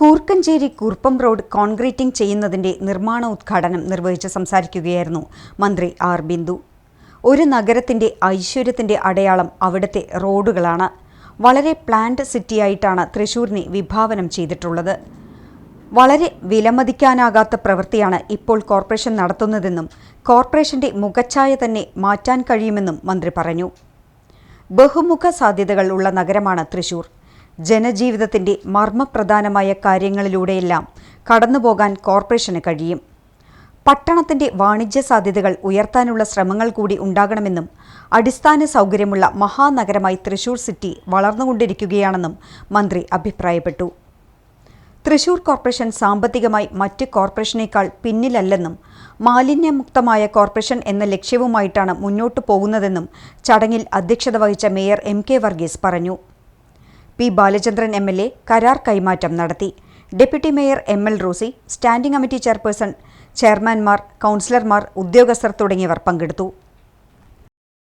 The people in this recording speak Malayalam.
കൂർക്കഞ്ചേരി കൂർപ്പം റോഡ് കോൺക്രീറ്റിംഗ് ചെയ്യുന്നതിന്റെ നിർമ്മാണ ഉദ്ഘാടനം നിർവഹിച്ച് സംസാരിക്കുകയായിരുന്നു മന്ത്രി ആർ ബിന്ദു. ഒരു നഗരത്തിന്റെ ഐശ്വര്യത്തിന്റെ അടയാളം അവിടുത്തെ റോഡുകളാണ്. വളരെ പ്ലാന്റ് സിറ്റിയായിട്ടാണ് തൃശൂരിനെ വിഭാവനം ചെയ്തിട്ടുള്ളത്. വളരെ വിലമതിക്കാനാകാത്ത പ്രവൃത്തിയാണ് ഇപ്പോൾ കോർപ്പറേഷൻ നടത്തുന്നതെന്നും കോർപ്പറേഷന്റെ മുഖച്ഛായ തന്നെ മാറ്റാൻ കഴിയുമെന്നും മന്ത്രി പറഞ്ഞു. ബഹുമുഖ സാധ്യതകൾ ഉള്ള നഗരമാണ് തൃശൂർ. ജനജീവിതത്തിന്റെ മർമ്മപ്രധാനമായ കാര്യങ്ങളിലൂടെയെല്ലാം കടന്നുപോകാൻ കോർപ്പറേഷന് കഴിയും. പട്ടണത്തിന്റെ വാണിജ്യ സാധ്യതകൾ ഉയർത്താനുള്ള ശ്രമങ്ങൾ കൂടി ഉണ്ടാകണമെന്നും അടിസ്ഥാന സൗകര്യമുള്ള മഹാനഗരമായി തൃശൂർ സിറ്റി വളർന്നുകൊണ്ടിരിക്കുകയാണെന്നും മന്ത്രി അഭിപ്രായപ്പെട്ടു. തൃശൂർ കോർപ്പറേഷൻ സാമ്പത്തികമായി മറ്റ് കോർപ്പറേഷനേക്കാൾ പിന്നിലല്ലെന്നും മാലിന്യമുക്തമായ കോർപ്പറേഷൻ എന്ന ലക്ഷ്യവുമായിട്ടാണ് മുന്നോട്ടു പോകുന്നതെന്നും ചടങ്ങിൽ അധ്യക്ഷത വഹിച്ച മേയർ എം കെ വർഗീസ് പറഞ്ഞു. P Balachandran M L A കരാർ കൈമാറ്റം നടത്തി. Deputy mayor M L Rosy standing committee chairperson ചെയർമാൻമാർ കൗൺസിലർമാർ ഉദ്യോഗസ്ഥർ തുടങ്ങിയവർ പങ്കെടുത്തു.